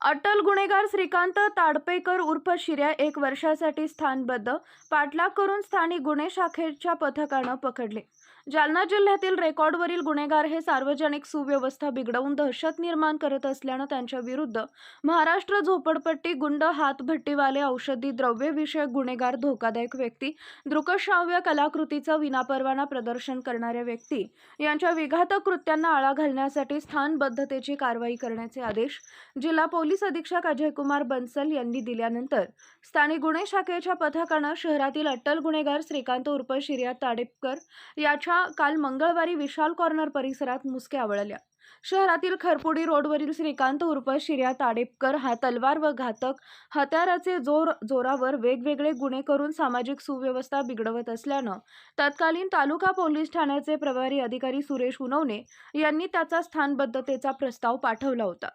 अटल गुन्हेगार श्रीकांत ताडपेकर उर्फ शिर्या एक वर्षासाठी स्थानबद्ध पाठलाग करून स्थानिक गुन्हे शाखेच्या पथकानं पकडले. जालना जिल्ह्यातील रेकॉर्डवरील गुन्हेगार हे सार्वजनिक सुव्यवस्था बिघडवून दहशत निर्माण करत असल्यानं त्यांच्या विरुद्ध महाराष्ट्र झोपडपट्टी गुंड हातभट्टीवाले औषधी द्रव्यविषयक गुन्हेगार धोकादायक व्यक्ती दृकश्राव्य कलाकृतीचं विनापरवाना प्रदर्शन करणाऱ्या व्यक्ती यांच्या विघातक कृत्यांना आळा घालण्यासाठी स्थानबद्धतेची कारवाई करण्याचे आदेश जिल्हा पोलीस पोलीस अधीक्षक अजयकुमार बन्सल यांनी दिल्यानंतर स्थानिक गुन्हे शाखेच्या पथकानं शहरातील अट्टल गुन्हेगार श्रीकांत उर्फ शिर्या ताडेपकर याच्या काल मंगळवारी विशाल कॉर्नर परिसरात मुसक्या आवळल्या. शहरातील खरपुडी रोडवरील श्रीकांत उर्फ शिर्या ताडेपकर हा तलवार व घातक हत्याराचे जोर जोरावर वेगवेगळे गुन्हे करून सामाजिक सुव्यवस्था बिघडवत असल्यानं तत्कालीन तालुका पोलीस ठाण्याचे प्रभारी अधिकारी सुरेश उनवणे यांनी त्याचा स्थानबद्धतेचा प्रस्ताव पाठवला होता.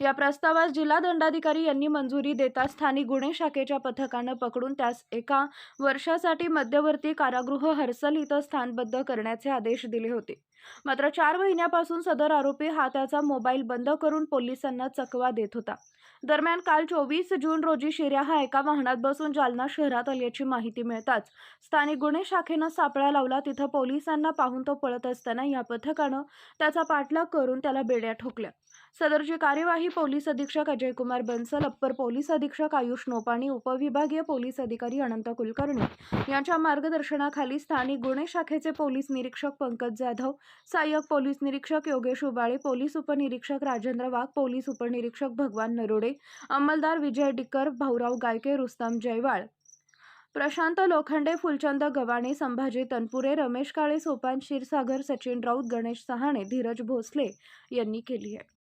या प्रस्तावास जिल्हा दंडाधिकारी यांनी मंजुरी देता स्थानिक गुन्हे शाखेच्या पथकानं पकडून त्यास एका वर्षासाठी मध्यवर्ती कारागृह हर्सल इथं स्थानबद्ध करण्याचे आदेश दिले होते. मात्र चार महिन्यापासून सदर आरोपी हा त्याचा मोबाईल बंद करून पोलिसांना चकवा देत होता. दरम्यान काल चोवीस जून रोजी शिर्या हा एका वाहनात बसून जालना शहरात आल्याची माहिती मिळताच स्थानिक गुन्हे शाखेनं सापळा लावला. तिथं पोलिसांना पाहून तो पळत असताना या पथकानं त्याचा पाठलाग करून त्याला बेड्या ठोकल्या. सदरची कार्यवाही पोलीस अधीक्षक अजयकुमार बन्सल अप्पर पोलीस अधीक्षक आयुष नोपाणी उपविभागीय पोलीस अधिकारी अनंत कुलकर्णी. यांच्या मार्गदर्शनाखाली स्थानिक गुन्हे शाखेचे पोलीस निरीक्षक पंकज जाधव सहाय्यक पोलीस निरीक्षक योगेश उबाळे पोलीस उपनिरीक्षक राजेंद्र वाघ पोलीस उपनिरीक्षक भगवान नरोडे अंमलदार विजय डिक्कर भाऊराव गायके रुस्तम जयवाळ. प्रशांत लोखंडे फुलचंद गवाणे संभाजी तनपुरे रमेश काळे सोपान क्षीरसागर सचिन राऊत गणेश सहाणे धीरज भोसले यांनी केली आहे.